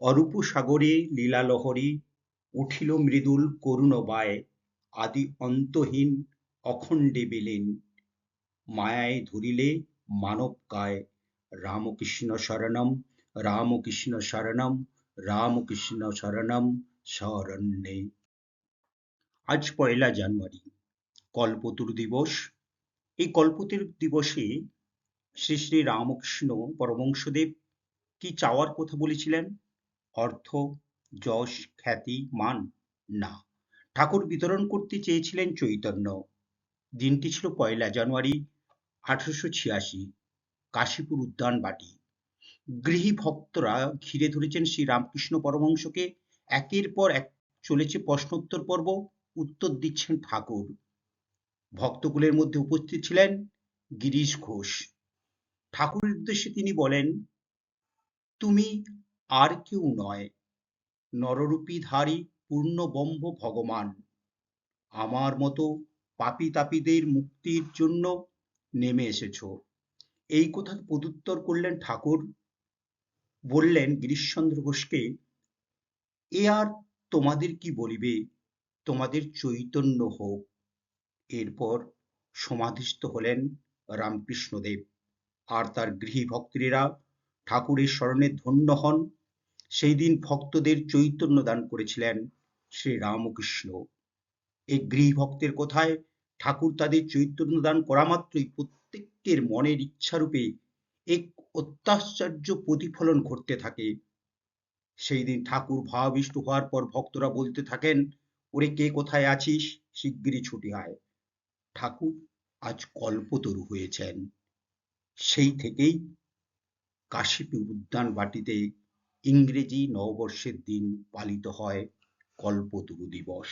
অরূপ সাগরে লীলালহরী উঠিল মৃদুল করুণ বায়, আদি অন্তহীন অখণ্ডে বেলেন। মায়ায় ধরিলে মানব কায়, রামকৃষ্ণ শরণম রামকৃষ্ণ শরণম রামকৃষ্ণ শরণম শরণ্যে। আজ পয়লা জানুয়ারি, কল্পতরু দিবস। এই কল্পতরু দিবসে শ্রী শ্রী রামকৃষ্ণ পরমংশদেব কি চাওয়ার কথা বলেছিলেন? অর্থ, যশ, খ্যাতি, মান, না। ঠাকুর বিতরণ করতে চেয়েছিলেন চৈতন্য। দিনটি ছিল পয়লা জানুয়ারি আঠারোশো ছিয়াশি, কাশীপুর উদ্যান বাটি। গৃহী ভক্তরা ঘিরে ধরেছেন শ্রী রামকৃষ্ণ পরমংশকে একের পর এক চলেছে প্রশ্নোত্তর পর্ব, উত্তর দিচ্ছেন ঠাকুর। ভক্তকুলের মধ্যে উপস্থিত ছিলেন গিরিশ ঘোষ। ঠাকুরের উদ্দেশ্যে তিনি বলেন, তুমি আর কেউ নয়, নররূপীধারী পূর্ণবম্ব ভগবান। আমার মতো পাপি তাপিদের মুক্তির জন্য নেমে এসেছ। এই কথা প্রদুত্তর করলেন ঠাকুর। বললেন গিরিশচন্দ্র ঘোষকে, এ আর তোমাদের কি বলিবে? তোমাদের চৈতন্য হোক। এরপর সমাধিস্থ হলেন রামকৃষ্ণদেব। আর তার গৃহী ভক্তরা ঠাকুরের স্মরণে ধন্য হন। সেই দিন ভক্তদের চৈতন্য দান করেছিলেন শ্রী রামকৃষ্ণ। এই গৃহী ভক্তের কথায় ঠাকুর তাদের চৈতন্য দান করা মাত্রই প্রত্যেকের মনের ইচ্ছারূপে এক অত্যাশ্চর্য প্রতিফলন ঘটতে থাকে। সেই দিন ঠাকুর ভাবিষ্ট হওয়ার পর ভক্তরা বলতে থাকেন, ওরে কে কোথায় আছিস? শিগগিরই ছুটি আয়। ঠাকুর আজ কল্পতরু হয়েছেন। সেই থেকেই কাশীপুর উদ্যান বাটিতে ইংরেজি নববর্ষের দিন পালিত হয় কল্পতরু দিবস।